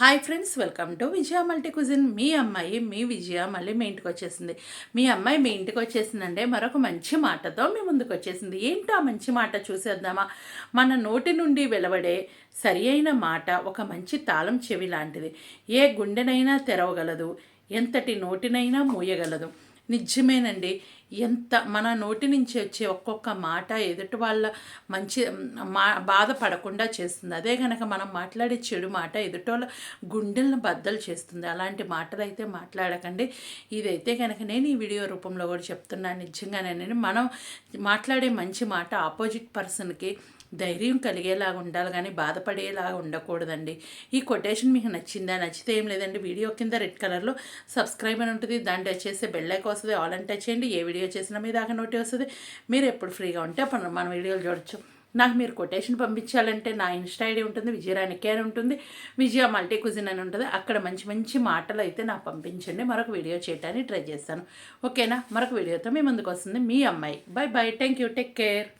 Hi friends welcome to Vijaya multi cuisine మీ అమ్మాయి మీ విజయ మళ్ళీ మీ ఇంటికి వచ్చేసింది. మీ అమ్మాయి మీ ఇంటికి వచ్చేసిందంటే మరొక మంచి మాటతో మీ ముందుకు వచ్చేసింది. ఏంటో ఆ మంచి మాట చూసేద్దామా? మన నోటి నుండి వెలువడే సరి అయిన మాట ఒక మంచి తాళం చెవి లాంటిది. ఏ గుండెనైనా తెరవగలదు. ఎంతటి నోటినైనా మూయగలదు. నిజమేనండి. ఎంత మన నోటి నుంచి వచ్చే ఒక్కొక్క మాట ఎదుటి వాళ్ళ మంచి మా బాధపడకుండా చేస్తుంది. అదే కనుక మనం మాట్లాడే చెడు మాట ఎదుటి వాళ్ళ గుండెలను బద్దలు చేస్తుంది. అలాంటి మాటలు అయితే మాట్లాడకండి. ఇదైతే కనుక నేను ఈ వీడియో రూపంలో కూడా చెప్తున్నాను. నిజంగానే మనం మాట్లాడే మంచి మాట ఆపోజిట్ పర్సన్కి ధైర్యం కలిగేలాగా ఉండాలి కానీ బాధపడేలాగా ఉండకూడదండి. ఈ కొటేషన్ మీకు నచ్చిందా? నచ్చితే ఏం లేదండి. వీడియో కింద రెడ్ కలర్లో సబ్స్క్రైబ్ అని ఉంటుంది. దాన్ని టచ్ చేస్తే బెల్లైక్ వస్తుంది. ఆల్ అని టచ్ చేయండి. ఏ వీడియో చేసినా మీ దాకా నోటి వస్తుంది. మీరు ఎప్పుడు ఫ్రీగా ఉంటే అప్పుడు మన వీడియోలు చూడొచ్చు. నాకు మీరు కొటేషన్ పంపించాలంటే నా ఇన్స్టా ఐడి ఉంటుంది. విజయరాణి కేర్ ఉంటుంది. విజయ మల్టీ కుజిన్ అని ఉంటుంది. అక్కడ మంచి మంచి మాటలు అయితే నాకు పంపించండి. మరొక వీడియో చేయడానికి ట్రై చేస్తాను. ఓకేనా? మరొక వీడియోతో మీ ముందుకు వస్తుంది. మీ అమ్మాయి. Bye bye thank you take care